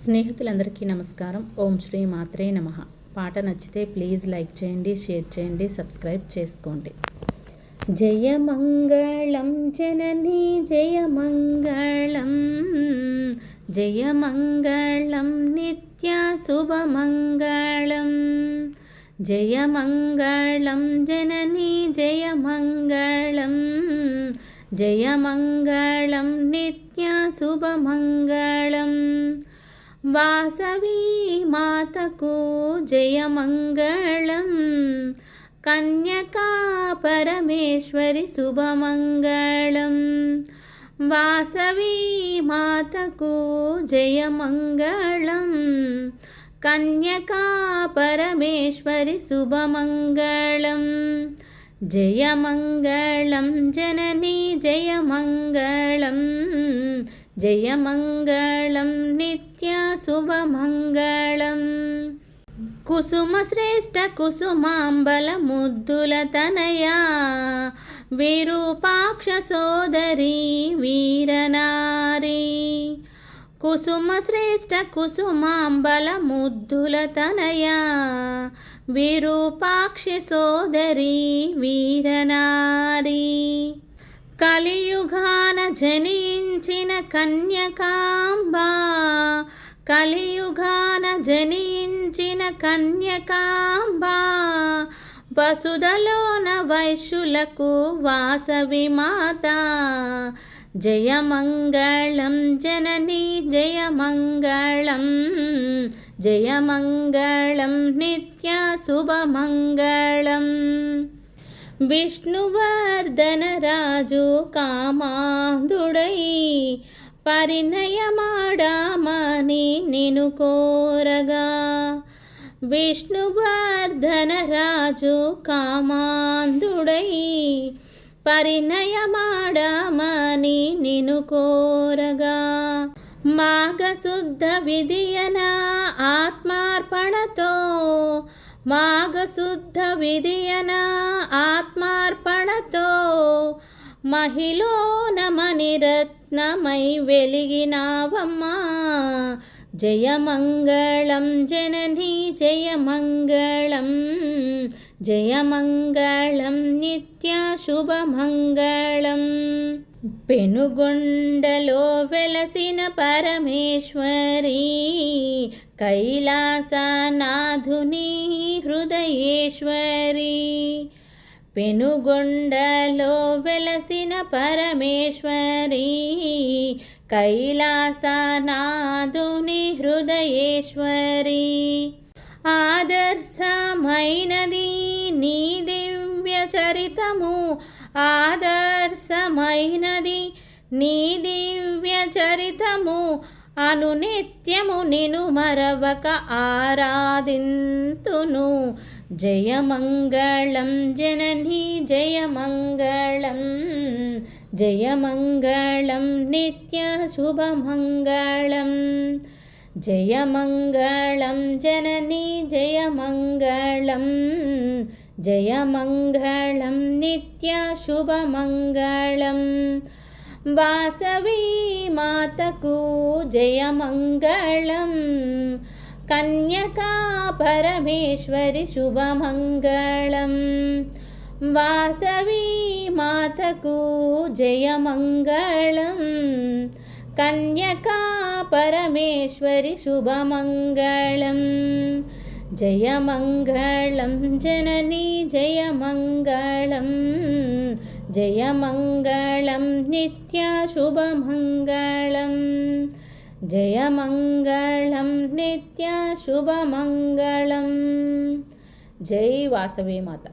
స్నేహితులందరికీ నమస్కారం. ఓం శ్రీ మాత్రే నమ. పాట నచ్చితే ప్లీజ్ లైక్ చేయండి షేర్ చేయండి సబ్స్క్రైబ్ చేసుకోండి. జయమంగళం జననీ జయమంగళం జయమంగళం నిత్య శుభమంగళం జయమంగళం జననీ జయమంగళం జయమంగళం నిత్య శుభమంగళం వాసవి మాతకు జయమంగళం. కన్యకా పరమేశ్వరి శుభమంగళం. వాసవి మాతకు జయమంగళం. కన్యకా పరమేశ్వరి శుభమంగళం. జయమంగళం జననీ జయమంగళం. జయమంగళం నిత్య శుభమంగళం. కుసుమశ్రేష్ఠ కుసుమాంబల ముద్దుల తనయా విరూపాక్ష సోదరి వీరనారి. కుసుమశ్రేష్ఠ కుసుమాంబల ముద్దుల తనయా విరూపాక్ష సోదరి వీరనారి. కలియుగాన జనించిన కన్యకాంబా. కలియుగాన జనించిన కన్యకాంబా. వసుధలోన వైశ్యులకు వాసవి మాత. జయమంగళం జననీ జయమంగళం. జయమంగళం నిత్య శుభమంగళం. విష్ణువర్ధనరాజు కామాంధుడై పరిణయమాడామని నేను కోరగా. విష్ణువర్ధనరాజు కామాంధుడై పరిణయమాడామని నిను కోరగా. మాఘశుద్ధ విధియన ఆత్మార్పణతో మాఘశుద్ధ విధియన ఆత్మార్పణతో మహిళోన నమనిరత్నమై వెలిగినావమ్మా. జయమంగళం జననీ జయమంగళం జయమంగళం నిత్య శుభమంగళం పెనుగొండలో వెలసిన పరమేశ్వరి కైలాసనాథుని హృదయేశ్వరి. పెనుగొండలో వెలసిన పరమేశ్వరి కైలాసనాథుని హృదయేశ్వరి. ఆదర్శమైనది నీ దివ్య చరితము ఆదర్శమైనది నీ దివ్య చరితము అనునిత్యము నిను మరవక ఆరాధింతును. జయమంగళం జననీ జయమంగళం జయమంగళం నిత్య శుభమంగళం. జయమంగళం జననీ జయమంగళం జయమంగళం నిత్య శుభమంగళం వాసవి మాతకు జయమంగళం కన్యకా పరమేశ్వరి శుభమంగళం వాసవి మాతకు జయమంగళం కన్యకా పరమేశ్వరి శుభమంగళం जयमङ्गलं जननी जयमङ्गलं जयमङ्गलं नित्याशुभमङ्गलं जयमङ्गलं नित्याशुभमङ्गलं। जय वासवे माता।